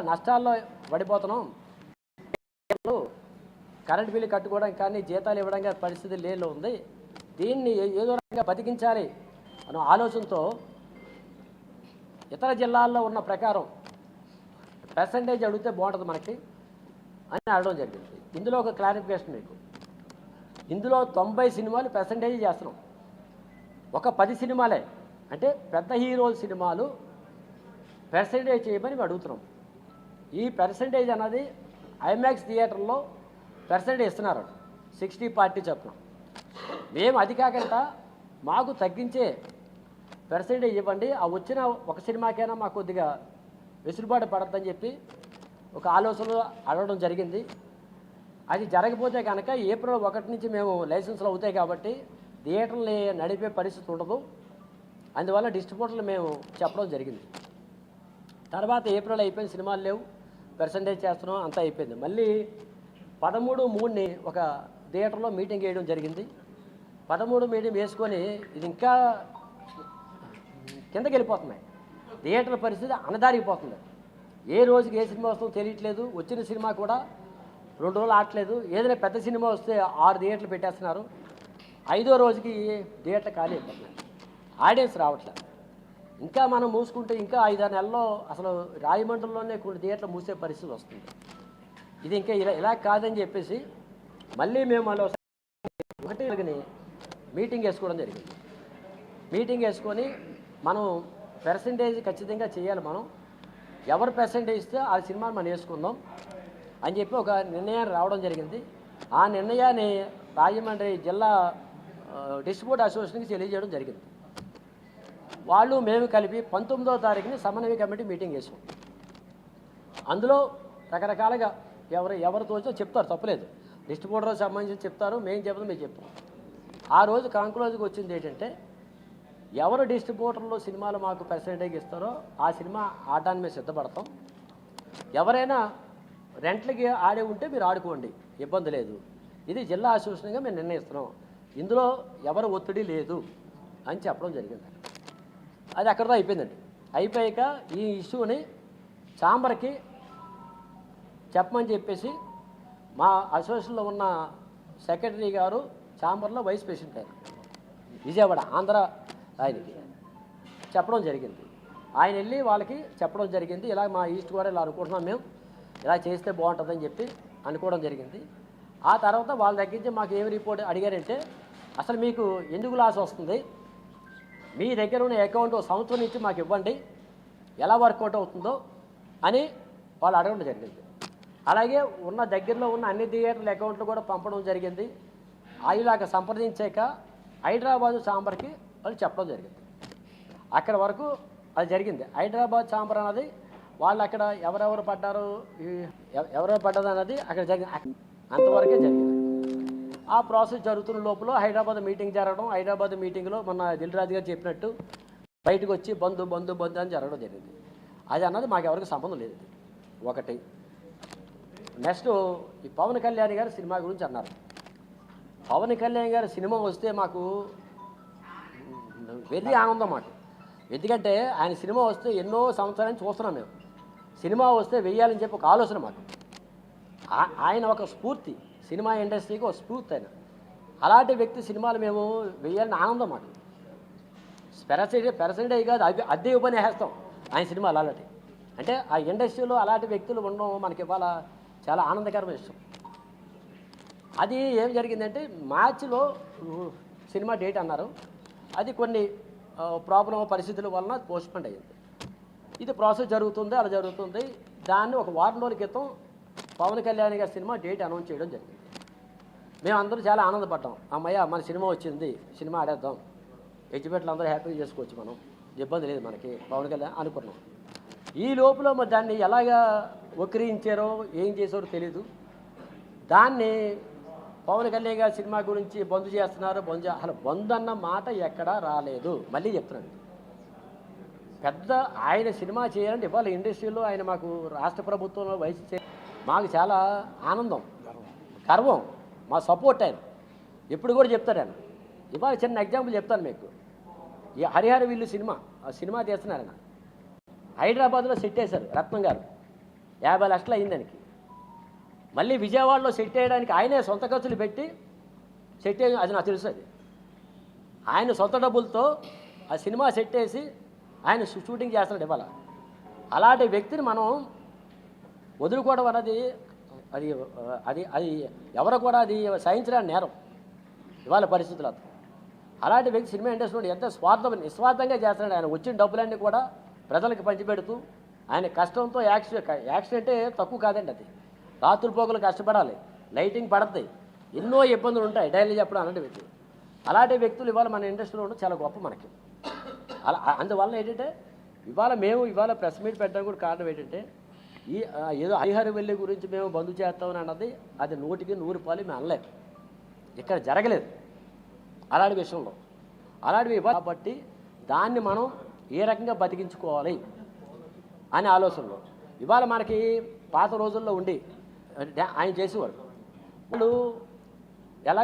నష్టాల్లో పడిపోతున్నాం. Current bill కట్టుకోవడం కానీ జీతాలు ఇవ్వడం కానీ పరిస్థితి లేలో ఉంది. దీన్ని ఏ- ఏదో రకంగా బతికించాలి అనే ఆలోచనతో ఇతర జిల్లాల్లో ఉన్న ప్రకారం పర్సంటేజ్ అడిగితే బాగుంటుంది మనకి అని అడగడం జరిగింది. ఇందులో ఒక క్లారిఫికేషన్ మీకు. ఇందులో తొంభై సినిమాలు పర్సంటేజ్ చేస్తున్నాం. ఒక పది సినిమాలే. అంటే పెద్ద హీరోల సినిమాలు పర్సంటేజ్ చేయమని అడుగుతున్నాం. ఈ పర్సంటేజ్ అన్నది ఐమాక్స్ థియేటర్లో పర్సంటేజ్ ఇస్తున్నారు. సిక్స్టీ పార్టీ చెప్పడం మేము అది కాకుండా మాకు తగ్గించే పర్సంటేజ్ ఇవ్వండి. ఆ వచ్చిన ఒక సినిమాకైనా మాకు కొద్దిగా వెసులుబాటు పడద్దని చెప్పి ఒక ఆలోచనలో అడగడం జరిగింది. అది జరగకపోతే కనుక ఏప్రిల్ ఒకటి నుంచి మేము లైసెన్సులు అవుతాయి కాబట్టి థియేటర్ని నడిపే పరిస్థితి ఉండదు. అందువల్ల డిస్ట్రిబ్యూటర్లు మేము చెప్పడం జరిగింది. తర్వాత ఏప్రిల్ అయిపోయిన సినిమాలు లేవు. పర్సంటేజ్ చేస్తున్నాం అంతా అయిపోయింది. మళ్ళీ పదమూడు మూడుని ఒక థియేటర్లో మీటింగ్ వేయడం జరిగింది. పదమూడు మీటింగ్ వేసుకొని ఇది ఇంకా కిందకి వెళ్ళిపోతున్నాయి. థియేటర్ పరిస్థితి అనదారిపోతుంది. ఏ రోజుకి ఏ సినిమా వస్తుందో తెలియట్లేదు. వచ్చిన సినిమా కూడా రెండు రోజులు ఆడట్లేదు. ఏదైనా పెద్ద సినిమా వస్తే ఆరు థియేటర్లు పెట్టేస్తున్నారు. ఐదో రోజుకి థియేటర్ ఖాళీ అయిపోతున్నాయి ఆడియన్స్ రావట్లేదు. ఇంకా మనం మూసుకుంటే ఇంకా ఐదారు నెలల్లో అసలు రాజమండ్రిలోనే కొన్ని థియేటర్లు మూసే పరిస్థితి వస్తుంది. ఇది ఇంకా ఇలా ఇలా కాదని చెప్పేసి మళ్ళీ మేము మళ్ళీ ఒకటి మీటింగ్ వేసుకోవడం జరిగింది. మీటింగ్ వేసుకొని మనం పర్సంటేజ్ ఖచ్చితంగా చేయాలి మనం. ఎవరు పర్సంటేజ్ ఇస్తే ఆ సినిమాని మనం వేసుకుందాం అని చెప్పి ఒక నిర్ణయాన్ని రావడం జరిగింది. ఆ నిర్ణయాన్ని రాజమండ్రి జిల్లా డిస్ట్రిబ్యూట్ అసోసియేషన్కి తెలియజేయడం జరిగింది. వాళ్ళు మేము కలిపి పంతొమ్మిదో తారీఖుని సమన్వయ కమిటీ మీటింగ్ చేసాం అందులో రకరకాలుగా ఎవరు ఎవరు తోచో చెప్తారు తప్పలేదు. డిస్ట్రిబ్యూటర్కి సంబంధించి చెప్తారు మేము చెప్తాం మేము చెప్తాం. ఆ రోజు కాంక్లోజ్కి వచ్చింది ఏంటంటే ఎవరు డిస్ట్రిబ్యూటర్లు సినిమాలు మాకు పర్సంటేజ్ ఇస్తారో ఆ సినిమా ఆడటాన్ని మేము సిద్ధపడతాం. ఎవరైనా రెంట్లకి ఆడే ఉంటే మీరు ఆడుకోండి ఇబ్బంది లేదు. ఇది జిల్లా అసోసియేషన్గా మేము నిర్ణయిస్తున్నాం. ఇందులో ఎవరు ఒత్తిడి లేదు అని చెప్పడం జరిగింది. అది అక్కడితో అయిపోయిందండి. అయిపోయాక ఈ ఇష్యూని చాంబర్కి చెప్పమని చెప్పేసి మా అసోసియేషన్లో ఉన్న సెక్రటరీ గారు చాంబర్లో వైస్ ప్రెసిడెంట్ ఆయన. విజయవాడ ఆంధ్ర ఆయనకి చెప్పడం జరిగింది. ఆయన వెళ్ళి వాళ్ళకి చెప్పడం జరిగింది. ఇలా మా ఈస్ట్ కూడా ఇలా అనుకుంటున్నాం మేము. ఇలా చేస్తే బాగుంటుందని చెప్పి అనుకోవడం జరిగింది. ఆ తర్వాత వాళ్ళ దగ్గర నుంచి మాకు ఏమి రిపోర్ట్ అడిగారంటే అసలు మీకు ఎందుకు లాస్ వస్తుంది? మీ దగ్గర ఉన్న అకౌంట్ సంవత్సరం నుంచి మాకు ఇవ్వండి. ఎలా వర్కౌట్ అవుతుందో అని వాళ్ళు అడగడం జరిగింది. అలాగే ఉన్న దగ్గరలో ఉన్న అన్ని థియేటర్ల అకౌంట్లు కూడా పంపడం జరిగింది. ఇలాగ సంప్రదించాక హైదరాబాదు సాంబార్కి వాళ్ళు చెప్పడం జరిగింది. అక్కడ వరకు అది జరిగింది. హైదరాబాద్ సాంబార్ అన్నది వాళ్ళు అక్కడ ఎవరెవరు పడ్డారు ఎవరెవరు పడ్డది అన్నది అక్కడ జరిగింది. అంతవరకే జరిగింది. ఆ ప్రాసెస్ జరుగుతున్న లోపల హైదరాబాద్ మీటింగ్ జరగడం హైదరాబాద్ మీటింగ్లో మన దిల్రాజు గారు చెప్పినట్టు బయటకు వచ్చి బంధు బంధు బంధు అని జరగడం జరిగింది. అది అన్నది మాకు ఎవరికి సంబంధం లేదు. ఒకటి. నెక్స్ట్ ఈ పవన్ కళ్యాణ్ గారి సినిమా గురించి అన్నారు. పవన్ కళ్యాణ్ గారి సినిమా వస్తే మాకు వెర్రి ఆనందం మాకు. ఎందుకంటే ఆయన సినిమా వస్తే ఎన్నో సంవత్సరాలు చూస్తున్నాం మేము. సినిమా వస్తే వెయ్యాలని చెప్పి ఒక ఆలోచన మాకు. ఆయన ఒక స్ఫూర్తి. సినిమా ఇండస్ట్రీకి ఒక స్ఫూర్తి ఆయన. అలాంటి వ్యక్తి సినిమాలు మేము వెయ్యాలని ఆనందం మాకు. పెరసెంటే పెరసెంటేజ్ కాదు అద్దె అద్దె ఇవ్వని వేస్తాం ఆయన సినిమాలు అలాంటి అంటే ఆ ఇండస్ట్రీలో అలాంటి వ్యక్తులు ఉండడం మనకి ఇవాళ చాలా ఆనందకరమైన విషయం. అది ఏం జరిగిందంటే మార్చిలో సినిమా డేట్ అన్నారు. అది కొన్ని ప్రాబ్లం పరిస్థితుల వలన పోస్ట్పోండ్ అయ్యింది. ఇది ప్రాసెస్ జరుగుతుంది అలా జరుగుతుంది. దాన్ని ఒక వారం రోజుల క్రితం పవన్ కళ్యాణ్ గారి సినిమా డేట్ అనౌన్స్ చేయడం జరిగింది. మేము అందరూ చాలా ఆనందపడ్డాం. అమ్మయ్య మన సినిమా వచ్చింది సినిమా ఆడేద్దాం. ఎగ్జిబిట్లు అందరూ హ్యాపీగా చేసుకోవచ్చు మనం. ఇబ్బంది లేదు మనకి పవన్ కళ్యాణ్ అనుకున్నాం. ఈ లోపల మరి దాన్ని ఎలాగా వక్రీయించారో ఏం చేశారో తెలీదు. దాన్ని పవన్ కళ్యాణ్ గారి సినిమా గురించి బంద్ చేస్తున్నారు బంద్ అసలు బంద్ అన్న మాట ఎక్కడా రాలేదు. మళ్ళీ చెప్తున్నాను. పెద్ద ఆయన సినిమా చేయాలంటే ఇవాళ ఇండస్ట్రీలో ఆయన మాకు రాష్ట్ర ప్రభుత్వంలో వయసు మాకు చాలా ఆనందం గర్వం మా సపోర్ట్ ఆయన. ఎప్పుడు కూడా చెప్తాడు ఆయన. ఇవాళ చిన్న ఎగ్జాంపుల్ చెప్తాను మీకు. ఈ హరిహర వీళ్ళు సినిమా ఆ సినిమా తీస్తున్నారు ఆయన. హైదరాబాద్లో సెట్ వేశారు రత్నం గారు. యాభై లక్షలు అయింది దానికి మళ్ళీ విజయవాడలో సెట్ వేయడానికి ఆయనే సొంత ఖర్చులు పెట్టి సెట్ వేయ అది నాకు తెలుసు అది. ఆయన సొంత డబ్బులతో ఆ సినిమా సెట్ వేసి ఆయన షూటింగ్ చేస్తున్నాడు ఇవాళ. అలాంటి వ్యక్తిని మనం వదులుకోవడం అన్నది అది అది అది ఎవరు కూడా అది సహించడానికి నేరం. ఇవాళ పరిస్థితులు అలాంటి వ్యక్తి సినిమా ఇండస్ట్రీలో ఎంత స్వార్థం నిస్వార్థంగా చేస్తున్నాడు. ఆయన వచ్చిన డబ్బులన్నీ కూడా ప్రజలకు పంచిపెడుతూ ఆయన కష్టంతో యాక్సిడెంట్ యాక్సిడెంటే తక్కువ కాదండి అది. రాత్రిపోకలు కష్టపడాలి. లైటింగ్ పడతాయి. ఎన్నో ఇబ్బందులు ఉంటాయి. డైలీ చెప్పడం అలాంటి వ్యక్తి అలాంటి వ్యక్తులు ఇవాళ మన ఇండస్ట్రీలో ఉండడం చాలా గొప్ప మనకి. అలా అందువల్ల ఏంటంటే ఇవాళ మేము ఇవాళ ప్రెస్ మీట్ పెట్టడం కూడా కారణం ఏంటంటే ఈ ఏదో హరిహర వెళ్ళి గురించి మేము బంధు చేస్తామని అన్నది అది నూటికి నూరు పాలు మేము అనలేం. ఇక్కడ జరగలేదు అలాంటి విషయంలో. అలాంటివి కాబట్టి దాన్ని మనం ఏ రకంగా బతికించుకోవాలి అనే ఆలోచనలో. ఇవాళ మనకి పాత రోజుల్లో ఉండి ఆయన చేసేవాడు వాళ్ళు ఎలా